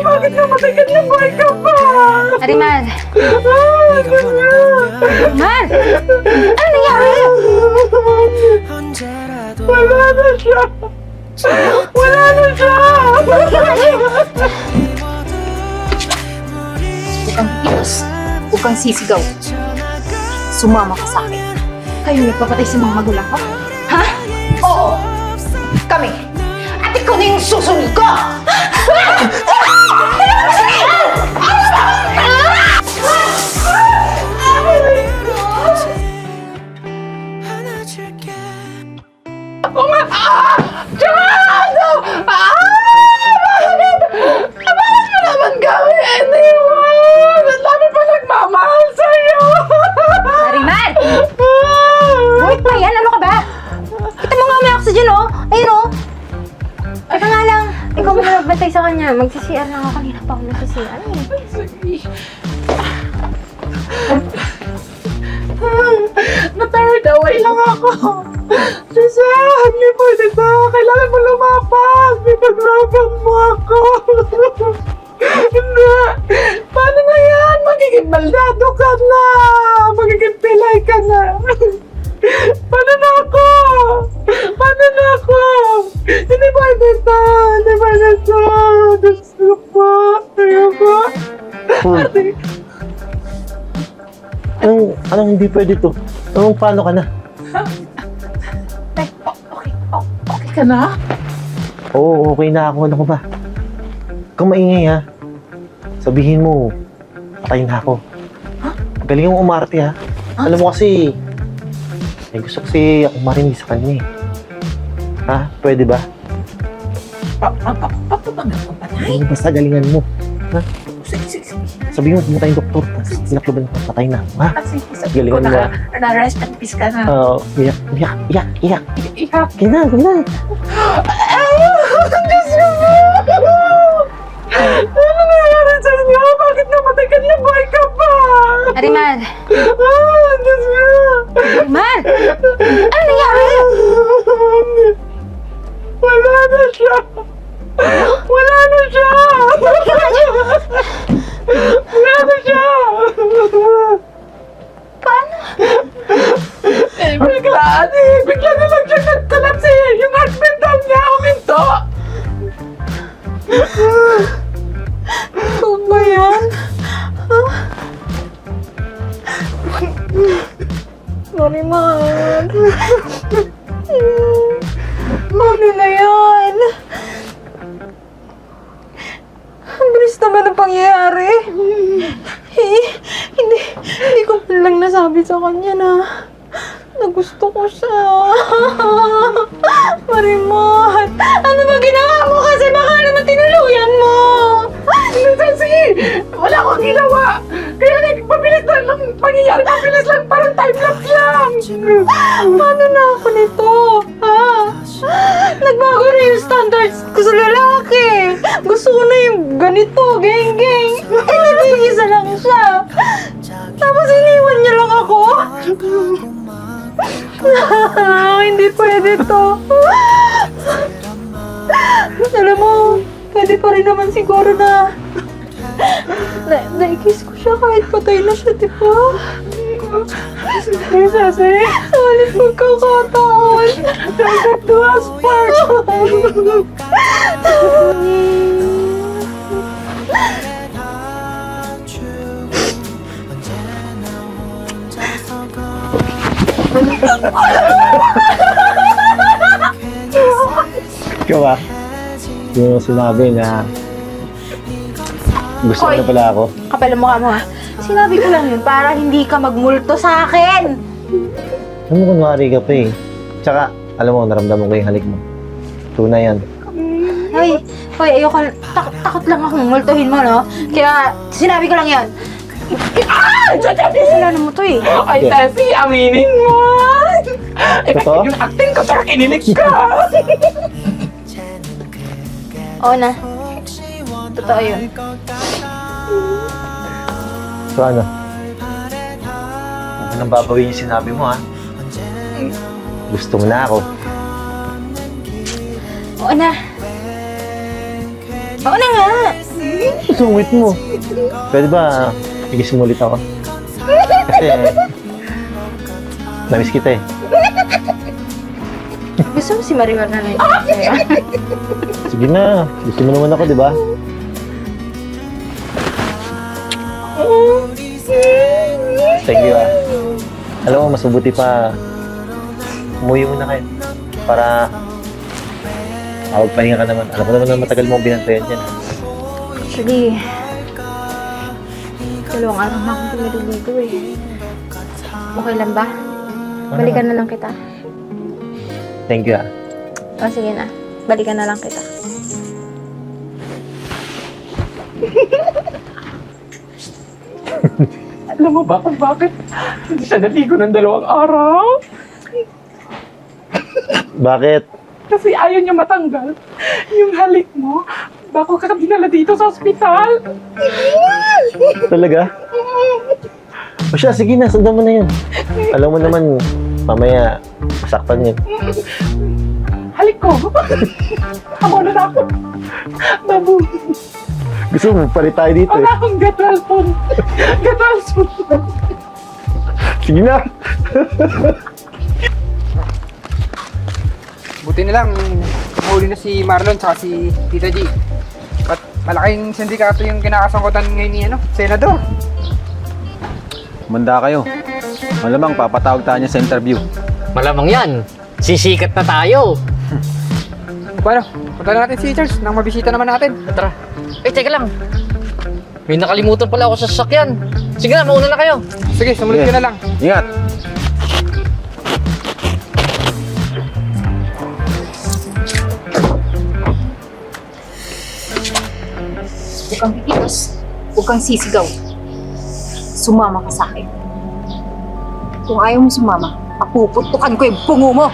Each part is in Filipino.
Bakit namatay ka na buhay ka pa? Arimar! Ah, Mar! Ano nangyari? Wala na siya. Wala na siya. Huwag kang ilos. Huwag kang sisigaw. Sumama ka sa akin. Kayo nagpapatay sa mga magulang ko? Ha? Oo. Kami. At ikaw na yung susunod ko! Na-tired away lang ako. Susan, hindi pwede to. Kailangan mo lumapas. Pinaglaban mo ako. Hindi. Paano nga yan? Magiging maldado ka na. Magiging pilay ka na. Paano na ako? Paano na ako? Hindi pwede to. Anong, anong hindi pwede to? Anong paano ka na? Ay, o- okay, o- okay ka na? Oo, okay na ako. Ano ko ba? Kung maingay ha, sabihin mo, patay na ako. Galing mong umarte ha. Alam mo kasi, may gusto kasi ako marinig sa kanya eh. Ha? Pwede ba? Pa- pa- pa- pa- pa- pa- patay? Hindi basta galingan mo. Sige, Sabihin mo, pumunta yung doktor, tapos sinakloban ko, patay na ako, ha? Ah, sige, sige. Galingan mo, Na-rest in peace ka na. Oo, iyak, iyak, iyak, iyak. Iyak. Kaya na, kaya na. Ah! Diyos ko po! Ano nangyari sa inyo? Bakit namatay ka niya? Buhay ka pa! Arimar! Ah, Diyos ko! Arimar! Ano nangyari? Wala na siya! Wala na siya! Wala na siya! Paano? Eh, biglaan eh! Bigla na lang siya nagkalapsi! Yung husband daw niya huminto! Ano ba yan? Marimar. Ano gusto ko siya. Marimar, ano ba ginawa mo kasi baka naman tinuluyan mo? Kasi wala akong ginawa! Kaya nagpabilis lang ng pangyayari. Mabilis lang, parang time-lapse lang! Paano na ako nito? Ha? Nagbago na yung standards ko sa lalaki. Gusto ko na yung ganito, geng-geng. Eh, nag-iisa lang siya. Tapos iniwan niya lang ako? Hindi pwede to. Alam mo, pwede pa rin naman siguro na na, na-kiss ko siya kahit patay na siya, di ba? Sige, Sasi! Ulit magkakataon. Second to us part! Ikaw ba? Yung sinabi na gusto mo Hoy. na pala ako. Kapal ang mukha mo ha. Sinabi ko lang yun para hindi ka magmulto sa akin. Alam mo, kunwari ka pa eh. Tsaka, alam mo, naramdaman ko yung halik mo. Tunay yan. Hoy, hoy, ayoko. Tak- takot lang akong multuhin mo, no? Kaya, sinabi ko lang yan. Ah! Sasabi! Kasalanan mo to eh. Ay, Sasi, aminin mo! Effective Totoo? yung acting ko, tsaka kinilig ka! Oo na. Totoo yun. So ano? Huwag nang babawin yung sinabi mo ha. Gusto mo na ako. Oo na. Oo na nga. Sungit mo. Pwede ba, igis mo ulit ako? Kasi, namiss kita eh. Gusto mo si Marimar na lang sa'yo? Sige na, gusto mo naman ako, di ba? Thank you ah. Alam mo, mas mabuti pa umuwi muna kayo para makapagpahinga ka naman. Alam ko naman na matagal mong binantayan yan. Actually, dalawang araw na akong pinaliligo eh. Okay lang ba? Balikan na lang kita. Thank you ah. O sige na, balikan na lang kita. Alam mo ba kung bakit hindi siya naligo ng dalawang araw? Bakit? Kasi ayaw niya matanggal yung halik mo bago ka dinala dito sa ospital. Talaga? O siya, sige na, sundan mo na yun. Alam mo naman, mamaya, masaktan yun. Halik ko. Ako na ako. Babu. Gusto mo, palit tayo dito eh. Wala akong gatalpon. Gatalpon. Sige na. Buti na lang, nahuli na si Marlon tsaka si Tita G. Malaking sindikato yung kinakasangkutan ngayon ni ano, Senador. Manda kayo. Malamang papatawag tayo niya sa interview. Malamang yan. Sisikat na tayo. Paano? Punta na natin si Charles nang mabisita naman natin. Tara. Eh, teka lang. May nakalimutan pala ako sa sasakyan. Sige na, mauna na kayo. Sige, sumunod ka na lang. Ingat! Kang titigas. Huwag kang sisigaw. Sumama ka sa akin. Kung ayaw mo sumama, papuputukan ko yung bungo mo.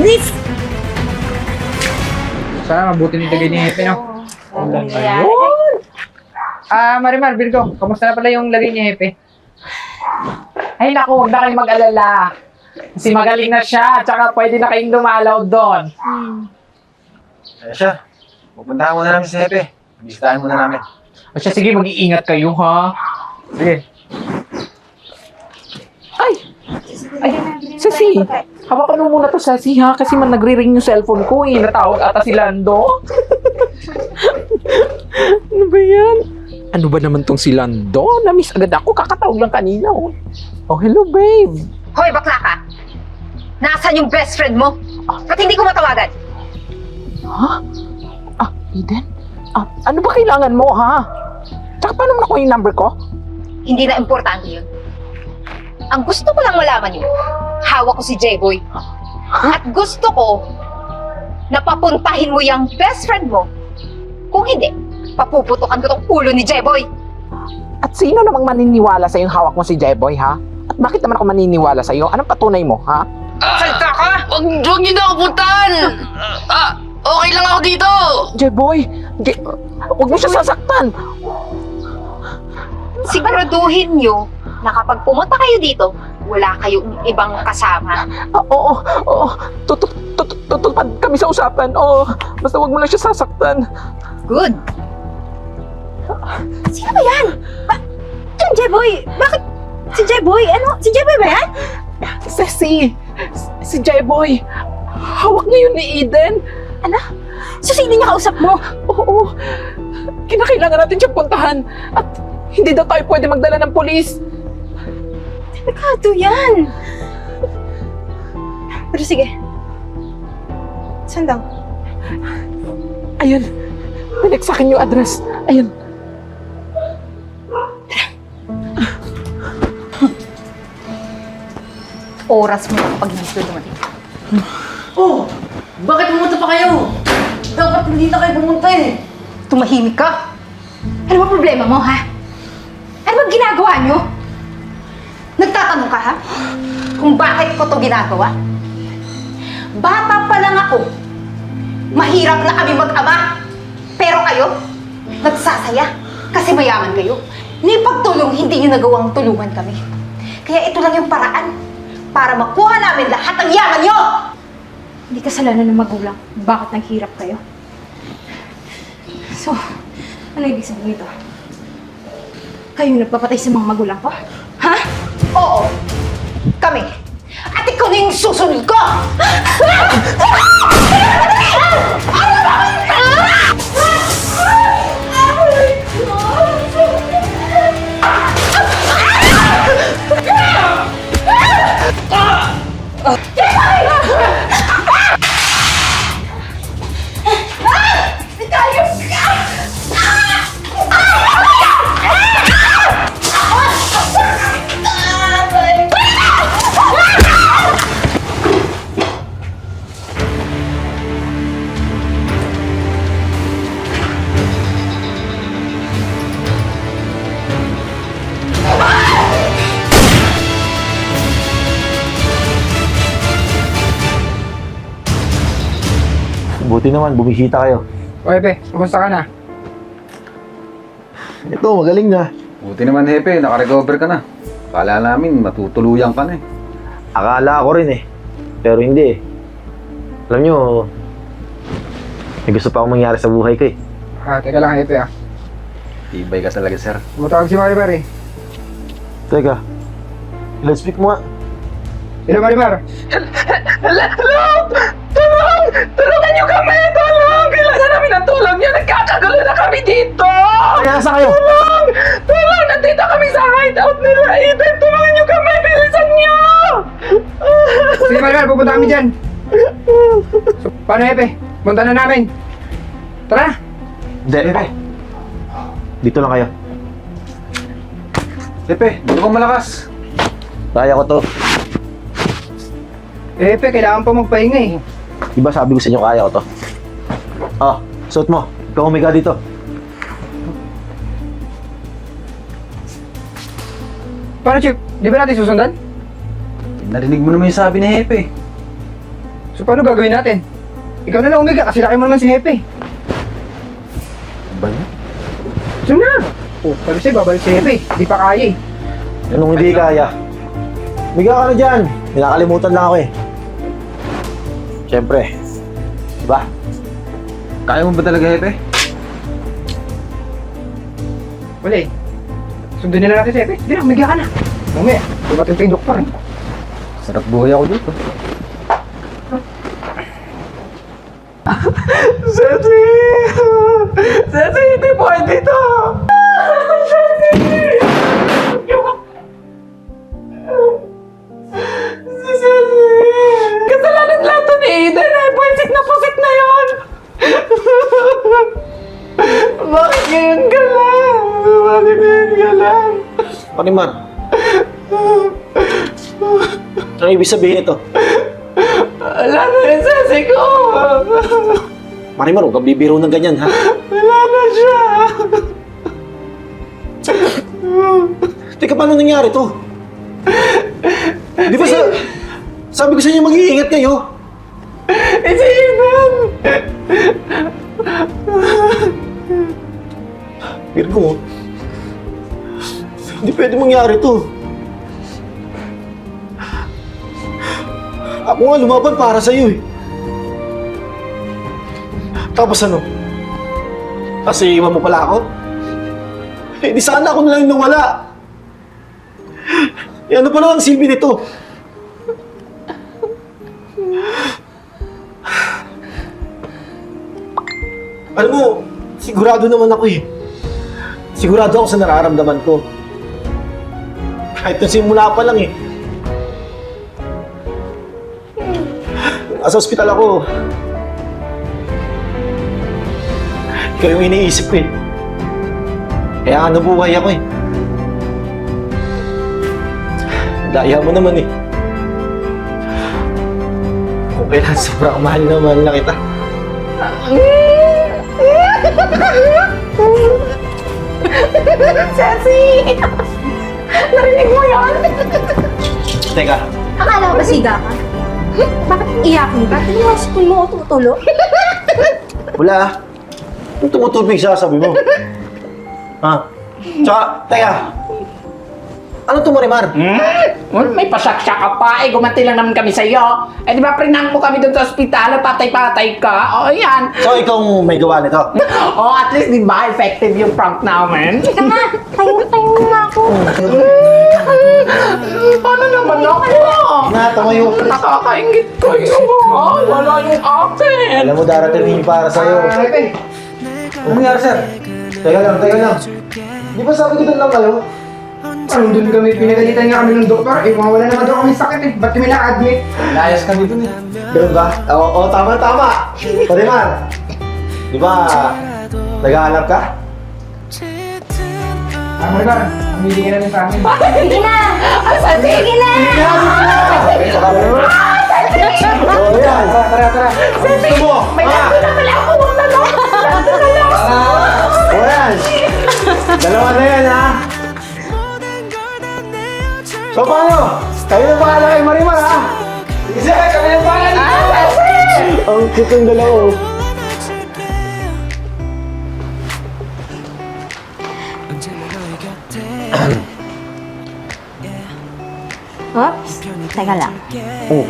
Please! Sana mabuti nito ganyan Hepe, no? Ah, Marimar, Virgo, kamusta na pala yung lagay ni Hepe? Ay naku, huwag na kayong mag-alala. Kasi magaling na siya, tsaka pwede na kayong dumalaw doon. Ayan siya. Pupuntahan muna namin si Hepe. Bisitahin muna namin. O siya, sige, mag-iingat kayo, ha? Sige. Ay! Ay, Ceci! Hawakan mo muna to, Ceci, ha? Kasi man nagre-ring yung cellphone ko, eh. Natawag ata si Lando. ano ba yan? Ano ba naman tong si Lando? Na-miss agad ako. Kakatawag lang kanina, oh. Oh, hello, babe. Hoy, bakla ka! Nasaan yung best friend mo? Ba't hindi ko matawagan? Ha? Ah, Eden? Ah, ano ba kailangan mo, ha? Tsaka paano mo nakuha yung number ko? Hindi na importante yun. Ang gusto ko lang malaman yun, hawak ko si J-Boy. At gusto ko na papuntahin mo yung best friend mo. Kung hindi, papuputukan ko tong ulo ni J-Boy. At sino namang maniniwala sa yung hawak mo si Jeboy, ha? At bakit naman ako maniniwala sa iyo? Anong patunay mo, ha? Salta ka! Huwag, huwag niyo na ako puntahan! Ah, okay lang ako dito! Jeboy, Je- huwag mo siya sasaktan. Siguraduhin nyo na kapag pumunta kayo dito, wala kayong ibang kasama. Ah, oo, oo. Tutut- tut- Tutulpad kami sa usapan. Oo, basta huwag mo lang siya sasaktan. Good. Sino ba yan? Ba Anong J-Boy? Bakit si J-Boy? Ano? Si J-Boy ba yan? Ceci, si Jeboy, hawak ngayon ni Eden. So sino niya kausap mo? Oo, kinakailangan natin siyang puntahan. At hindi daw tayo pwede magdala ng polis. Delikado yan. Pero sige. Saan daw? Ayun, nanik sa akin yung address. Ayun. Oras mo kapag nandito dumating. Oh, bakit pumunta pa kayo? Dapat hindi na kayo pumunta eh. Tumahimik ka? Ano ba problema mo, ha? Ano ba ginagawa nyo? Nagtatanong ka, ha? Kung bakit ko to ginagawa? Bata pa lang ako. Mahirap na kami mag-ama. Pero kayo, nagsasaya. Kasi mayaman kayo. Ni pagtulong, hindi nyo nagawang tulungan kami. Kaya ito lang yung paraan para makuha namin lahat ng yaman nyo! Hindi kasalanan ng magulang. Bakit naghirap kayo? So, ano ibig sabihin nito? Kayo nagpapatay sa mga magulang ko? Ha? Oo! Kami! At ikaw na yung susunod ko! Buti naman, bumisita kayo. O Epe, kumusta ka na? Ito, magaling na. Buti naman, Hepe, nakarecover ka na. Kala namin, matutuluyan ka na eh. Akala ko rin eh. Pero hindi eh. Alam nyo, may gusto pa akong mangyari sa buhay ko eh. Ah, teka lang Epe ah. Tibay ka talaga, sir. Tumutawag si Marimar eh. Teka, let's speak mo nga. Hello Marimar! Tulong! Tulong! Tulungan niyo kami! Tulong! Kailangan namin ng tulong niyo! Nagkakagulo na kami dito! Kaya nasa kayo? Tulong! Tulong! Nandito kami sa hideout nila! Ethan, tulungan niyo kami! Bilisan niyo! Sige Marimar, pupunta kami dyan! So, paano Epe? Punta na namin! Tara! Hindi. Dito lang kayo. Hepe, dito ka malakas. Kaya ko to. Epe, kailangan pa magpahinga eh. Diba sabi ko sa inyo kaya ko to? Ah, suot mo. Ikaw umiga dito. Paano Chip? Di ba natin susundan? Narinig mo naman yung sabi ni Hepe. So paano gagawin natin? Ikaw na lang umiga kasi laki mo naman si Hepe. Ba yun? So na! Oh, sabi sa'yo, babalik si Hepe. Di pa kaya eh. Anong hindi kaya? Umiga ka na dyan. Ninakalimutan lang ako eh. Siyempre. Diba? Kaya mo ba talaga, Hepe? Wala eh. Sundin na natin si Hepe. Di na, umiga ka na. Mamaya, dumating pa yung doktor. Sarap buhay ako dito. Ceci! Ceci, hindi pwede to! Bakit ngayon ka lang? Bakit ngayon ka lang? Panimar. Ano ibig sabihin ito? Wala na yung Ceci ko! Marimar, huwag kang bibiro ng ganyan, ha? Wala na siya! Teka, paano nangyari to? Di ba sa... Sabi ko sa inyo, mag-iingat kayo. Si Eden! Virgo, hindi pwede mangyari to. Ako nga lumaban para sa'yo eh. Tapos ano? Kasi iwan mo pala ako? Eh, di sana ako na lang yung nawala. Eh, ano pa naman ang silbi nito? Alam mo, sigurado naman ako eh. Sigurado ako sa nararamdaman ko. Kahit nung simula pa lang eh. Nasa ospital ako. Ikaw yung iniisip ko eh. Kaya nga nabuhay ako eh. Daya mo naman eh. Kung kailan sobrang mahal na mahal na kita. Ceci! Narinig mo yan? Teka, Akala ko ba siga ka? Bakit iyakin ka? Hindi mo spoon mo ako tutulog? wala ah. Yung tumutubig siya, sabi mo. ha? Tsaka, teka. Ano to, Marimar? Hmm? May pasaksak ka pa eh. Gumanti lang naman kami sa'yo. Eh di ba prinang mo kami doon sa ospital? Patay-patay ka. O yan. So, ikaw ang may gawa nito? O at least di ba effective yung prank namin? Teka nga, tayo tayo na ako. Paano naman ako? Natawa yung... Nakakaingit kayo. Ah, wala yung akin. Alam mo, darating yung para sa'yo. Ano nangyari, sir? Teka lang, teka lang. Di ba sabi ko doon lang kayo? Ano dun kami, pinagalitan nga kami ng doktor. Eh, mawala naman daw kami sakit eh. Ba't kami na-admit? Layas kami dun eh. Ganun ba? Oo, oo, tama, tama. Marimar, di ba, naghahanap ka? Ah, Margar, humili ka na rin sa amin. Sige na! Sige na! Oo, yan. Tara, tara, tara. Gusto mo? May nando So, paano? Kayo na bahala kay Marimar, ha? Isa, kami ng bahala dito. Ang cute ng dalawa, oh. Oops, teka lang. Oh.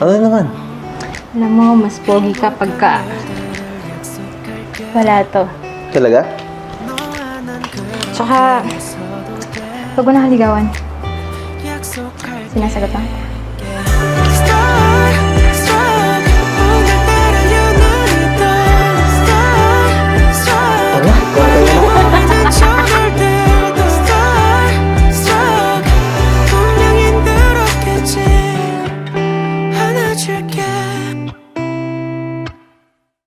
Ano naman? Alam mo, mas pogi ka pagka... Wala to. Talaga? Tsaka, pag mo nakaligawan, sinasagot mo?